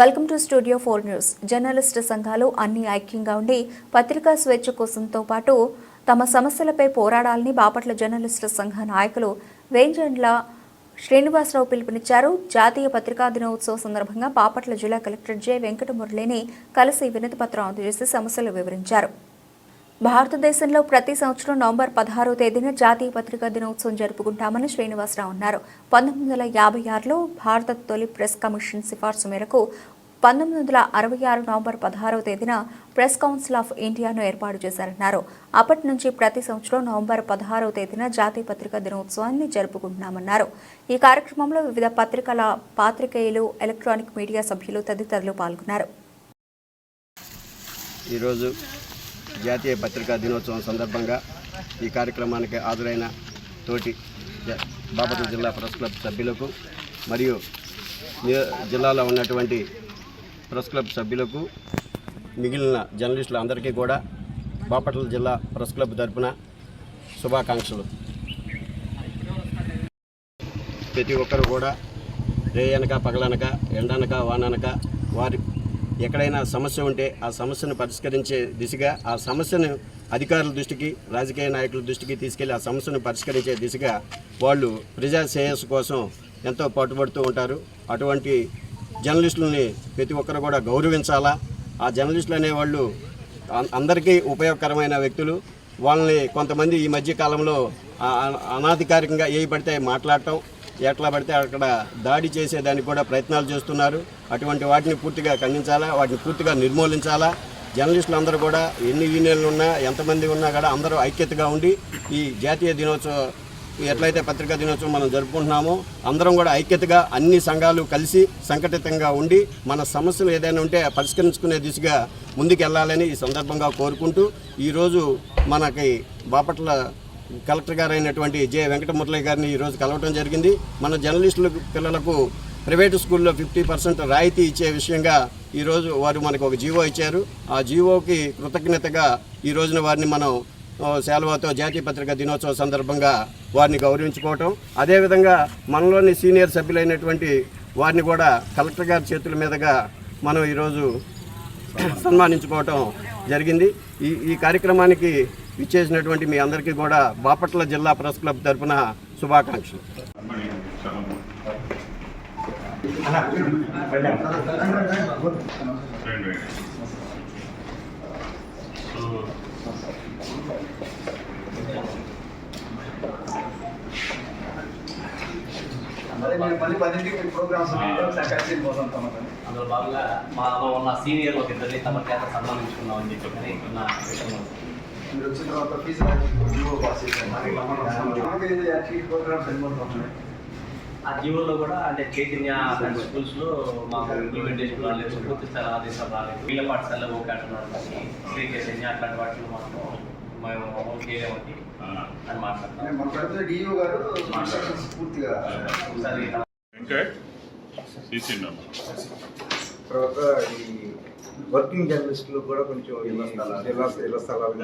Welcome to studio four news. Journalist సంఘాలు అన్ని ఐక్యంగా ఉండి పత్రికా స్వేచ్ఛ కోసంతో పాటు తమ సమస్యలపై పోరాడాలని బాపట్ల జర్నలిస్ట్ సంఘ నాయకులు వేంజండ్ల శ్రీనివాసరావు పిలుపునిచ్చారు. జాతీయ పత్రికా దినోత్సవ సందర్భంగా బాపట్ల జిల్లా కలెక్టర్ జె వెంకటమురళిని కలిసి వినతి పత్రం అందజేసి సమస్యలు వివరించారు. భారతదేశంలో ప్రతి సంవత్సరం నవంబర్ పదహారవ తేదీన జాతీయ పత్రికా దినోత్సవం జరుపుకుంటామని శ్రీనివాసరావు అన్నారు. పంతొమ్మిది వందల యాభై ఆరులో భారత తొలి ప్రెస్ కమిషన్ సిఫార్సు మేరకు పంతొమ్మిది వందల అరవై ఆరు నవంబర్ పదహారవ తేదీన ప్రెస్ కౌన్సిల్ ఆఫ్ ఇండియాను ఏర్పాటు చేశారన్నారు. అప్పటి నుంచి ప్రతి సంవత్సరం నవంబర్ పదహారవ తేదీన జాతీయ పత్రికా దినోత్సవాన్ని జరుపుకుంటున్నామన్నారు. ఈ కార్యక్రమంలో వివిధ పత్రికల పాత్రికేయులు ఎలక్ట్రానిక్ మీడియా సభ్యులు తదితరులు పాల్గొన్నారు. ఈరోజు జాతీయ పత్రికా దినోత్సవం సందర్భంగా ఈ కార్యక్రమానికి హాజరైన తోటి జ- బాపట్ల జిల్లా ప్రెస్ క్లబ్ సభ్యులకు మరియు జిల్లాలో ఉన్నటువంటి ప్రెస్ క్లబ్ సభ్యులకు మిగిలిన జర్నలిస్టులందరికీ కూడా బాపట్ల జిల్లా ప్రెస్ క్లబ్ తరఫున శుభాకాంక్షలు. ప్రతి ఒక్కరు కూడా రేయనక పగలనక ఎండనక వాననక వారి ఎక్కడైనా సమస్య ఉంటే ఆ సమస్యను పరిష్కరించే దిశగా ఆ సమస్యను అధికారుల దృష్టికి రాజకీయ నాయకుల దృష్టికి తీసుకెళ్ళి ఆ సమస్యను పరిష్కరించే దిశగా వాళ్ళు ప్రజా శ్రేయస్సు కోసం ఎంతో పాటుపడుతూ ఉంటారు. అటువంటి జర్నలిస్టులని ప్రతి ఒక్కరు కూడా గౌరవించాలా? ఆ జర్నలిస్టులు అనేవాళ్ళు అందరికీ ఉపయోగకరమైన వ్యక్తులు. వాళ్ళని కొంతమంది ఈ మధ్య కాలంలో అనాధికారికంగా ఏ పడితే మాట్లాడటం ఎట్లా పడితే అక్కడ దాడి చేసేదానికి కూడా ప్రయత్నాలు చేస్తున్నారు. అటువంటి వాటిని పూర్తిగా ఖండించాలా? వాటిని పూర్తిగా నిర్మూలించాలా? జర్నలిస్టులు అందరూ కూడా ఎన్ని యూనియన్లు ఉన్నా ఎంతమంది ఉన్నా కూడా అందరూ ఐక్యతగా ఉండి ఈ జాతీయ దినోత్సవం ఎట్లయితే పత్రికా దినోత్సవం మనం జరుపుకుంటున్నామో అందరం కూడా ఐక్యతగా అన్ని సంఘాలు కలిసి సంఘటితంగా ఉండి మన సమస్యలు ఏదైనా ఉంటే పరిష్కరించుకునే దిశగా ముందుకెళ్ళాలని ఈ సందర్భంగా కోరుకుంటూ ఈరోజు మనకి బాపట్ల కలెక్టర్ గారు అయినటువంటి జె వెంకటమురళి గారిని ఈరోజు కలవటం జరిగింది. మన జర్నలిస్టుల పిల్లలకు ప్రైవేటు స్కూల్లో ఫిఫ్టీ పర్సెంట్ రాయితీ ఇచ్చే విషయంగా ఈరోజు వారు మనకు ఒక జీవో ఇచ్చారు. ఆ జీవోకి కృతజ్ఞతగా ఈ రోజున వారిని మనం ఆ, జాతీయ పత్రికా దినోత్సవం సందర్భంగా వారిని గౌరవించుకోవటం. అదేవిధంగా మనలోని సీనియర్ సభ్యులైనటువంటి వారిని కూడా కలెక్టర్ గారి చేతుల మీదుగా మనం ఈరోజు సన్మానించుకోవటం జరిగింది. ఈ ఈ కార్యక్రమానికి ఇచ్చేసినటువంటి మీ అందరికీ కూడా బాపట్ల జిల్లా ప్రెస్ క్లబ్ తరఫున శుభాకాంక్షలు. అందులో భాగంగా మాలో ఉన్న సీనియర్ ఒక ఇద్దరిని తమ చేత సన్మానించుకున్నాం అని చెప్పి కానీ నా విషయం మీరు వచ్చిన తర్వాత ఫీజు జీవో పాస్ ప్రోగ్రామ్స్ ఆ జీవోలో కూడా అంటే చైతన్య స్కూల్స్లో మాకు ఇంప్లిమెంటేషన్ రాలేదు పూర్తి స్థాయి ఆదేశాలు రాలేదు. వీళ్ళ పాఠశాలలో ఓకే అంటున్నారు శ్రీ చైతన్య అట్లాంటి వాటిలో మాత్రం మేము అమలు చేయలేమని అని మాట్లాడుతున్నాం. తర్వాత ఈ వర్కింగ్ జర్నలిస్టులు కూడా కొంచెం ఇళ్ళ స్థలాలు. ఇళ్ళ స్థలాలు